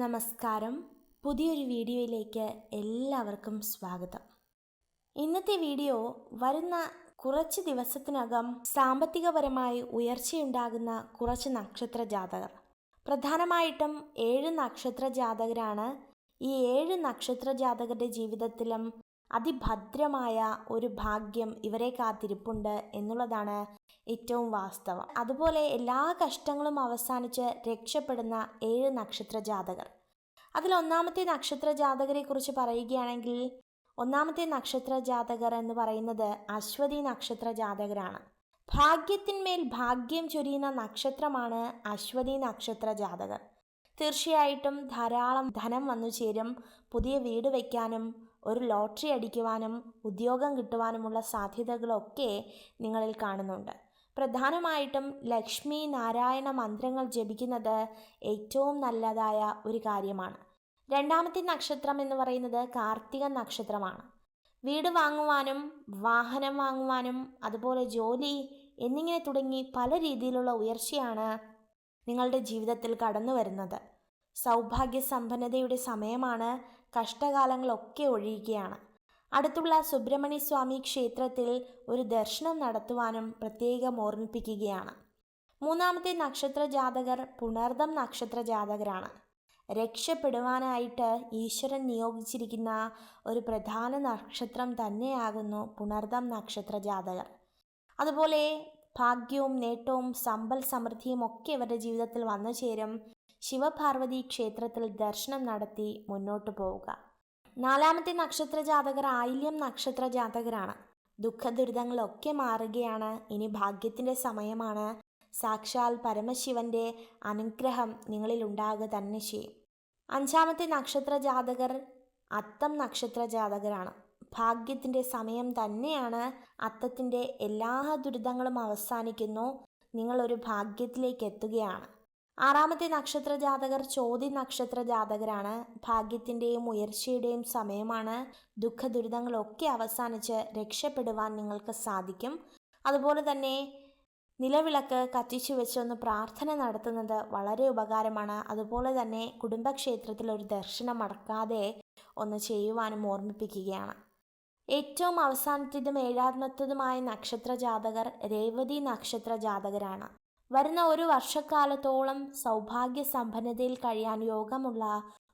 നമസ്കാരം. പുതിയൊരു വീഡിയോയിലേക്ക് എല്ലാവർക്കും സ്വാഗതം. ഇന്നത്തെ വീഡിയോ വരുന്ന കുറച്ച് ദിവസത്തിനകം സാമ്പത്തികപരമായി ഉയർച്ചയുണ്ടാകുന്ന കുറച്ച് നക്ഷത്ര ജാതകർ പ്രധാനമായിട്ടും ഏഴ് നക്ഷത്ര ജാതകരാണ്. ഈ ഏഴ് നക്ഷത്ര ജാതകരുടെ ജീവിതത്തിലും അതിഭദ്രമായ ഒരു ഭാഗ്യം ഇവരെ കാത്തിരിപ്പുണ്ട് എന്നുള്ളതാണ് ഏറ്റവും വാസ്തവം. അതുപോലെ എല്ലാ കഷ്ടങ്ങളും അവസാനിച്ച് രക്ഷപ്പെടുന്ന ഏഴ് നക്ഷത്ര ജാതകർ. അതിൽ ഒന്നാമത്തെ നക്ഷത്ര ജാതകരെ കുറിച്ച് പറയുകയാണെങ്കിൽ ഒന്നാമത്തെ നക്ഷത്ര ജാതകർ എന്ന് പറയുന്നത് അശ്വതി നക്ഷത്ര ജാതകരാണ്. ഭാഗ്യത്തിന്മേൽ ഭാഗ്യം ചൊരിയുന്ന നക്ഷത്രമാണ് അശ്വതി നക്ഷത്ര ജാതകർ. തീർച്ചയായിട്ടും ധാരാളം ധനം വന്നു ചേരും പുതിയ വീട് വയ്ക്കാനും ഒരു ലോട്ടറി അടിക്കുവാനും ഉദ്യോഗം കിട്ടുവാനുമുള്ള സാധ്യതകളൊക്കെ നിങ്ങളിൽ കാണുന്നുണ്ട്. പ്രധാനമായിട്ടും ലക്ഷ്മി നാരായണ മന്ത്രങ്ങൾ ജപിക്കുന്നത് ഏറ്റവും നല്ലതായ ഒരു കാര്യമാണ്. രണ്ടാമത്തെ നക്ഷത്രം എന്ന് പറയുന്നത് കാർത്തിക നക്ഷത്രമാണ്. വീട് വാങ്ങുവാനും വാഹനം വാങ്ങുവാനും അതുപോലെ ജോലി എന്നിങ്ങനെ തുടങ്ങി പല രീതിയിലുള്ള ഉയർച്ചയാണ് നിങ്ങളുടെ ജീവിതത്തിൽ കടന്നു വരുന്നത് സൗഭാഗ്യ സമ്പന്നതയുടെ സമയമാണ് കഷ്ടകാലങ്ങളൊക്കെ ഒഴിയുകയാണ്. അടുത്തുള്ള സുബ്രഹ്മണ്യ സ്വാമി ക്ഷേത്രത്തിൽ ഒരു ദർശനം നടത്തുവാനും പ്രത്യേകം ഓർമ്മിപ്പിക്കുകയാണ്. മൂന്നാമത്തെ നക്ഷത്ര ജാതകർ പുണർദം നക്ഷത്ര ജാതകരാണ്. രക്ഷപ്പെടുവാനായിട്ട് ഈശ്വരൻ നിയോഗിച്ചിരിക്കുന്ന ഒരു പ്രധാന നക്ഷത്രം തന്നെയാകുന്നു പുണർദം നക്ഷത്ര ജാതകർ. അതുപോലെ ഭാഗ്യവും നേട്ടവും സമ്പൽ സമൃദ്ധിയും ഒക്കെ ഇവരുടെ ജീവിതത്തിൽ വന്നു ചേരും. ശിവപാർവതി ക്ഷേത്രത്തിൽ ദർശനം നടത്തി മുന്നോട്ട് പോവുക. നാലാമത്തെ നക്ഷത്ര ജാതകർ ആയില്യം നക്ഷത്ര ജാതകരാണ്. ദുഃഖ ദുരിതങ്ങളൊക്കെ മാറുകയാണ്. ഇനി ഭാഗ്യത്തിന്റെ സമയമാണ്. സാക്ഷാൽ പരമശിവന്റെ അനുഗ്രഹം നിങ്ങളിൽ ഉണ്ടാകുക തന്നെ ചെയ്യും. അഞ്ചാമത്തെ നക്ഷത്ര ജാതകർ അത്തം നക്ഷത്ര ജാതകരാണ്. ഭാഗ്യത്തിന്റെ സമയം തന്നെയാണ്. അത്തത്തിന്റെ എല്ലാ ദുരിതങ്ങളും അവസാനിക്കുന്നു. നിങ്ങളൊരു ഭാഗ്യത്തിലേക്ക് എത്തുകയാണ്. ആറാമത്തെ നക്ഷത്ര ജാതകർ ചോതി നക്ഷത്ര ജാതകരാണ് ഭാഗ്യത്തിന്റെയും ഉയർച്ചയുടെയും സമയമാണ്. ദുഃഖ ദുരിതങ്ങളൊക്കെ അവസാനിച്ച് രക്ഷപ്പെടുവാൻ നിങ്ങൾക്ക് സാധിക്കും. അതുപോലെ തന്നെ നിലവിളക്ക് കത്തിച്ചു വെച്ചൊന്ന് പ്രാർത്ഥന നടത്തുന്നത് വളരെ ഉപകാരമാണ്. അതുപോലെ തന്നെ കുടുംബക്ഷേത്രത്തിൽ ഒരു ദർശനം അടക്കാതെ ഒന്ന് ചെയ്യുവാനും ഓർമ്മിപ്പിക്കുകയാണ്. ഏറ്റവും അവസാനത്തേതും ഏഴാമത്തതുമായ നക്ഷത്ര ജാതകർ രേവതി നക്ഷത്ര ജാതകരാണ് വരുന്ന ഒരു വർഷക്കാലത്തോളം സൗഭാഗ്യ സമ്പന്നതയിൽ കഴിയാൻ യോഗമുള്ള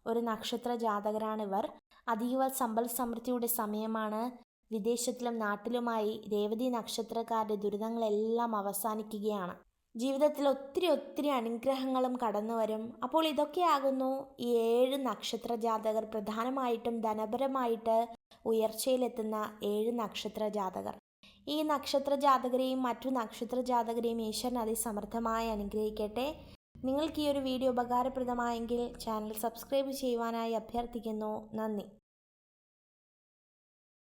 ഒരു നക്ഷത്ര ജാതകരാണിവർ. അതീവ സമ്പൽ സമൃദ്ധിയുടെ സമയമാണ്. വിദേശത്തിലും നാട്ടിലുമായി രേവതി നക്ഷത്രക്കാരുടെ ദുരിതങ്ങളെല്ലാം അവസാനിക്കുകയാണ്. ജീവിതത്തിൽ ഒത്തിരി ഒത്തിരി അനുഗ്രഹങ്ങളും കടന്നു വരും അപ്പോൾ ഇതൊക്കെയാകുന്നു ഈ ഏഴ് നക്ഷത്ര ജാതകർ. പ്രധാനമായിട്ടും ധനപരമായിട്ട് ഉയർച്ചയിലെത്തുന്ന ഏഴ് നക്ഷത്ര ജാതകർ. ഈ നക്ഷത്ര ജാതകരെയും മറ്റു നക്ഷത്ര ജാതകരെയും ഈശ്വരൻ അതിസമൃദ്ധമായി അനുഗ്രഹിക്കട്ടെ. നിങ്ങൾക്ക് ഈ ഒരു വീഡിയോ ഉപകാരപ്രദമായെങ്കിൽ ചാനൽ സബ്സ്ക്രൈബ് ചെയ്യുവാനായി അഭ്യർത്ഥിക്കുന്നു. നന്ദി.